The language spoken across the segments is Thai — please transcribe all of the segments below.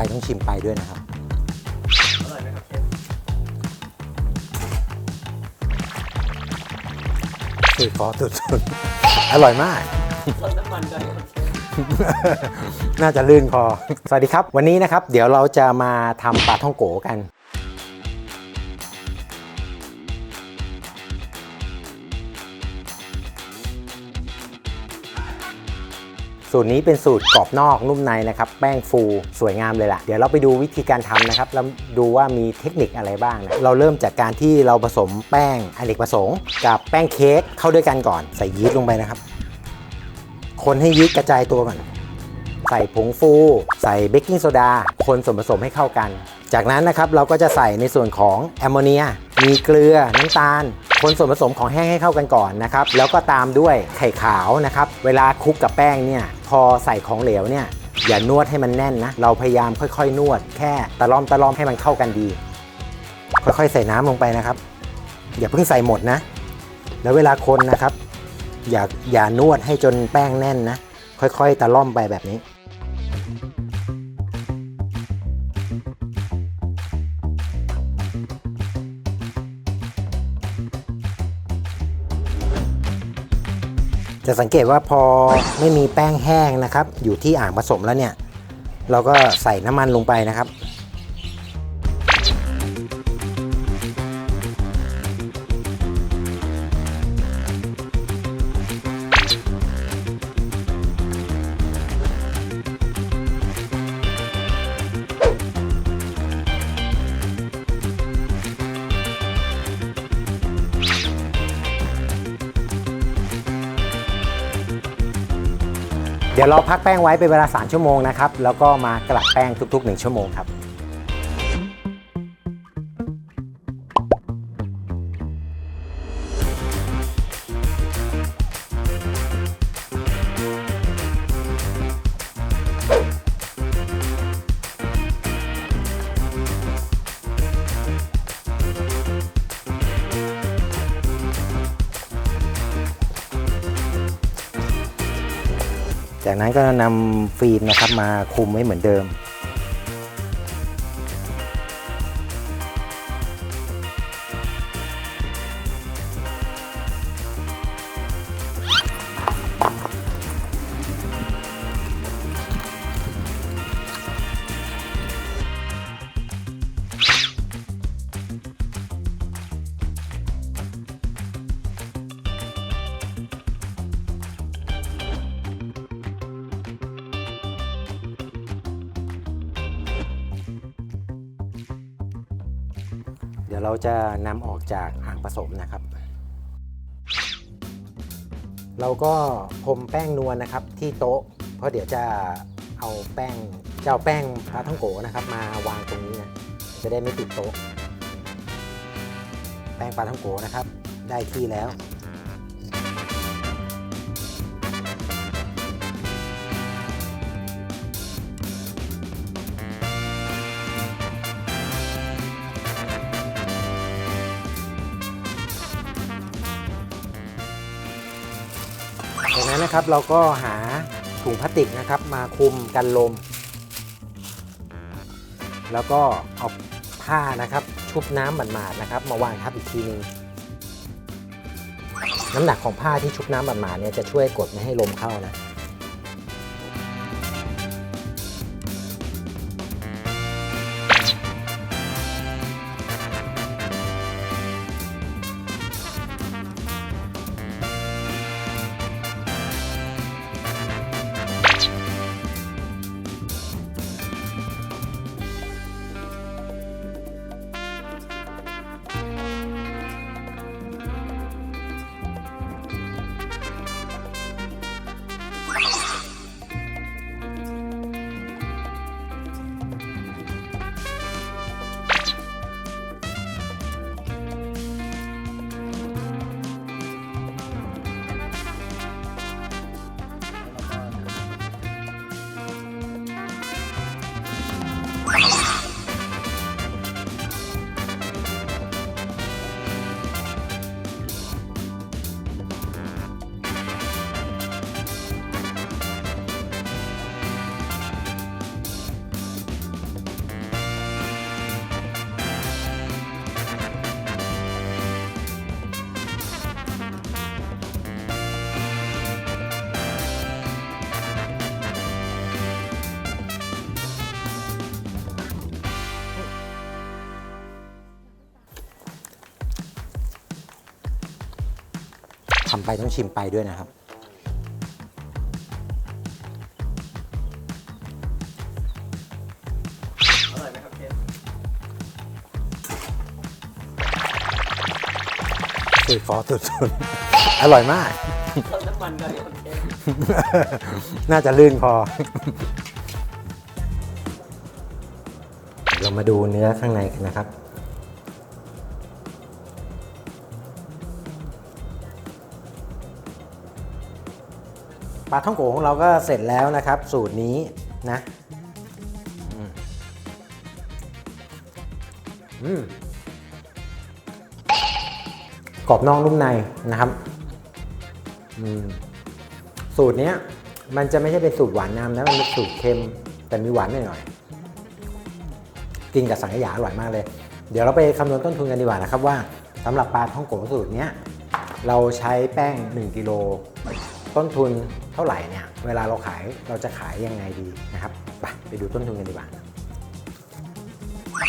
ไปต้องชิมไปด้วยนะครับ อร่อยไหมครับเชฟสุดฟอสุดๆอร่อยมากลดน้ำมันด้วยครับเชฟน่าจะลื่นคอ สวัสดีครับ วันนี้นะครับ เดี๋ยวเราจะมาทำปลาท่องโกกัน สูตรนี้เป็นสูตรกรอบนอกนุ่มในนะครับ แป้งฟูสวยงามเลยล่ะ เดี๋ยวเราไปดูวิธีการทำนะครับแล้วดูว่ามีเทคนิคอะไรบ้างนะเราเริ่มจากการที่เราผสมแป้งอเนกประสงค์ กับแป้งเค้กเข้าด้วยกันก่อน ใส่ยีสต์ลงไปนะครับ คนให้ยีสต์กระจายตัวก่อน ใส่ผงฟู ใส่เบกกิ้งโซดา คนส่วนผสมให้เข้ากัน จากนั้นนะครับเราก็จะใส่ในส่วนของแอมโมเนีย มีเกลือน้ำตาล คนส่วนผสมของแห้งให้เข้ากันก่อนนะครับ แล้วก็ตามด้วยไข่ขาวนะครับ เวลาคลุกกับแป้งเนี่ย พอใส่ของเหลวเนี่ย อย่านวดให้มันแน่นนะ เราพยายามค่อยๆ นวด แค่ตะล่อมตะล่อมให้มันเข้ากันดี ค่อยๆ ใส่น้ำลงไปนะครับ อย่าเพิ่งใส่หมดนะ แล้วเวลาคนนะครับ อย่าอย่านวดให้จนแป้งแน่นนะ ค่อยๆ ตะล่อมไปแบบนี้ จะสังเกตว่าพอไม่มีแป้งแห้งนะครับ อยู่ที่อ่างผสมแล้วเนี่ย เราก็ใส่น้ำมันลงไปนะครับ ดี๋ยวเราพักแป้งไว้เป็นเวลา 3 ชั่วโมงนะครับ แล้วก็มากลับแป้งทุก ๆ 1 ชั่วโมงครับ จากนั้นก็นำฟิล์มนะครับมาคุมไว้เหมือนเดิม เดี๋ยวเราจะนำออกจากอ่างผสมนะครับ เราก็พรมแป้งนวลนะครับที่โต๊ะ เพราะเดี๋ยวจะเอาแป้งจะเอาแป้งพระท่องโกนะครับ มาวางตรงนี้นะจะได้ไม่ติดโต๊ะ แป้งปลาท่องโกนะครับ ได้ที่แล้ว จากนั้นนะครับเราก็หาถุงพลาสติกนะครับมาคลุมกันลม แล้วก็เอาผ้านะครับชุบน้ำหมาดๆนะครับมาวางทับอีกทีหนึงน้ำหนักของผ้าที่ชุบน้ำหมาดๆเนี่ยจะช่วยกดไม่ให้ลมเข้านะ ทำไปต้องชิมไปด้วยนะครับ อร่อยไหมครับเชฟสุดฟอสุดสุดอร่อยมาก เติมน้ำมันกันครับเชฟน่าจะลื่นพอ เรามาดูเนื้อข้างในกันนะครับ ปลาท่องโกของเราก็เสร็จแล้วนะครับ สูตรนี้นะอืมกรอบนอกนุ่มในนะครับอืมสูตรนี้มันจะไม่ใช่เป็นสูตรหวานน้ำนะมันเป็นสูตรเค็มแต่มีหวานหน่อยๆกินกับสังขยาอร่อยมากเลย เดี๋ยวเราไปคำนวณต้นทุนกันดีกว่านะครับว่าสำหรับปลาท่องโกสูตรนี้เราใช้แป้ง 1 กิโล ต้นทุน เท่าไหร่เนี่ยเวลาเราขายเราจะขายยังไงดีนะครับไปไปดูต้นทุนกันดีกว่า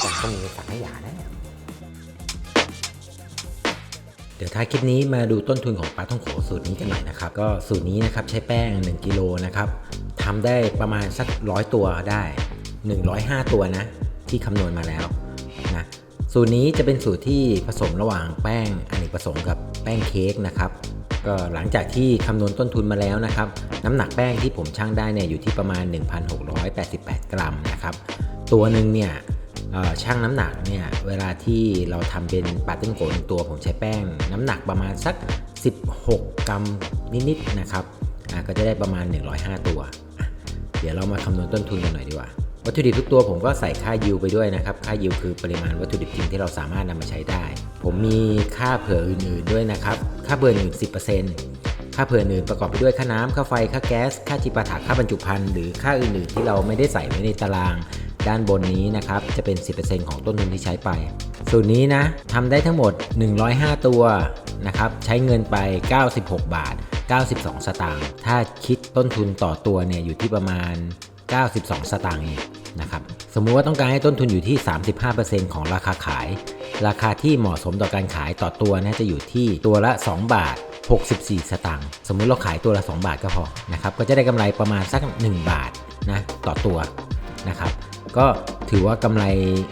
แต่ก็มีสังขยานะเดี๋ยวท้ายคลิปนี้มาดูต้นทุนของปลาท่องโขสูตรนี้กันหน่อยนะครับ ก็สูตรนี้นะครับใช้แป้ง 1กิโลนะครับทำได้ประมาณสักร้อยตัวได้ 105 ตัวนะ ที่คำนวณมาแล้วนะสูตรนี้จะเป็นสูตรที่ผสมระหว่างแป้งอเนกประสงค์กับแป้งเค้กนะครับ ก็หลังจากที่คำนวณต้นทุนมาแล้วนะครับ น้ำหนักแป้งที่ผมชั่งได้เนี่ยอยู่ที่ประมาณ 1,688 กรัมนะครับ ตัวหนึ่งเนี่ยช่างน้ำหนักเนี่ยเวลาที่เราทำเป็นปาเต้นโกหนึ่งตัวผมใช้แป้ง น้ำหนักประมาณสัก 16 กรัมนิดๆนะครับก็จะได้ประมาณ 105 ตัว เดี๋ยวเรามาคำนวณต้นทุนกันหน่อยดีกว่าวัตถุดิบทุกตัวผมก็ใส่ค่ายิวไปด้วยนะครับ ค่ายิวคือปริมาณวัตถุดิบจริงที่เราสามารถนำมาใช้ได้ ผมมีค่าเผื่ออื่นๆด้วยนะครับ ค่าเผื่ออื่น 10%ค่าเผื่ออื่นประกอบไปด้วยค่าน้ำค่าไฟ ค่าแก๊ส ค่าจิปาถะค่าบรรจุภัณฑ์หรือค่าอื่นๆที่เราไม่ได้ใส่ไว้ในตาราง ด้านบนนี้นะครับจะเป็น 10%ของต้นทุนที่ใช้ไป สูตรนี้นะทำได้ทั้งหมด 105 ตัวนะครับใช้เงินไป 96 บาท 92 สตางค์ถ้าคิดต้นทุนต่อตัวเนี่ยอยู่ที่ประมาณ 92 สตางค์เองนะครับสมมุติว่าต้องการให้ต้นทุนอยู่ที่ 35%ของราคาขาย ราคาที่เหมาะสมต่อการขายต่อตัวนะจะอยู่ที่ตัวละ 2 บาท 64 สตางค์สมมุติเราขายตัวละ 2 บาทก็พอนะครับก็จะได้กำไรประมาณสัก 1 บาทนะต่อตัวนะครับก็ถือว่ากำไร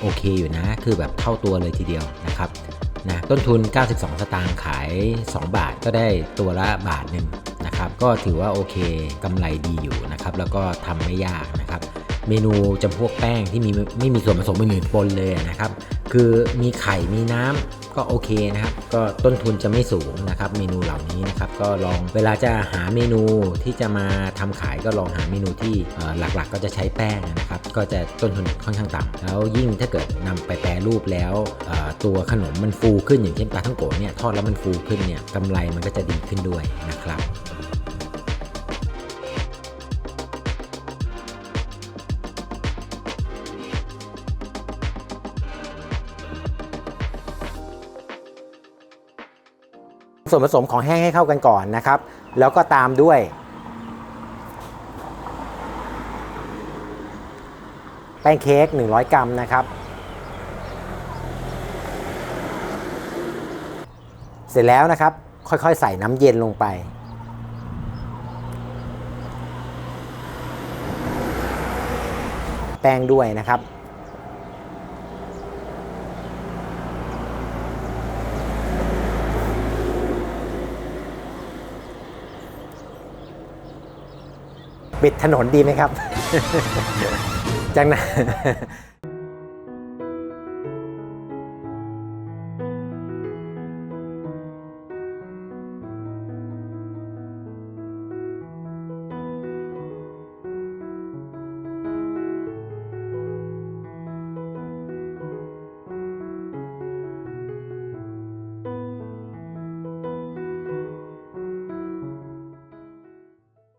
โอเคอยู่นะ คือแบบเท่าตัวเลยทีเดียวนะครับนะต้นทุน 92 สตางค์ขาย 2 บาทก็ได้ตัวละบาทหนึ่งนะครับก็ถือว่าโอเคกำไรดีอยู่นะครับแล้วก็ทำไม่ยากนะครับ เมนูจำพวกแป้งที่มีไม่มีส่วนผสมอื่นๆปนเลยนะครับ คือมีไข่มีน้ำก็โอเคนะครับ ก็ต้นทุนจะไม่สูงนะครับ เมนูเหล่านี้นะครับก็ลองเวลาจะหาเมนูที่จะมาทำขายก็ลองหาเมนูที่หลักๆ ก็จะใช้แป้งนะครับ ก็จะต้นทุนค่อนข้างต่ำแล้วยิ่งถ้าเกิดนำไปแปรรูปแล้วตัวขนมมันฟูขึ้นอย่างเช่นปลาท่องโกเนี่ยทอดแล้วมันฟูขึ้นเนี่ยกำไรมันก็จะดีขึ้นด้วยนะครับ ส่วนผสมของแห้งให้เข้ากันก่อนนะครับ แล้วก็ตามด้วย แป้งเค้ก 100 กรัมนะครับ เสร็จแล้วนะครับ ค่อยๆ ใส่น้ำเย็นลงไปแป้งด้วยนะครับ ปิดถนนดีไหมครับ จากนั้น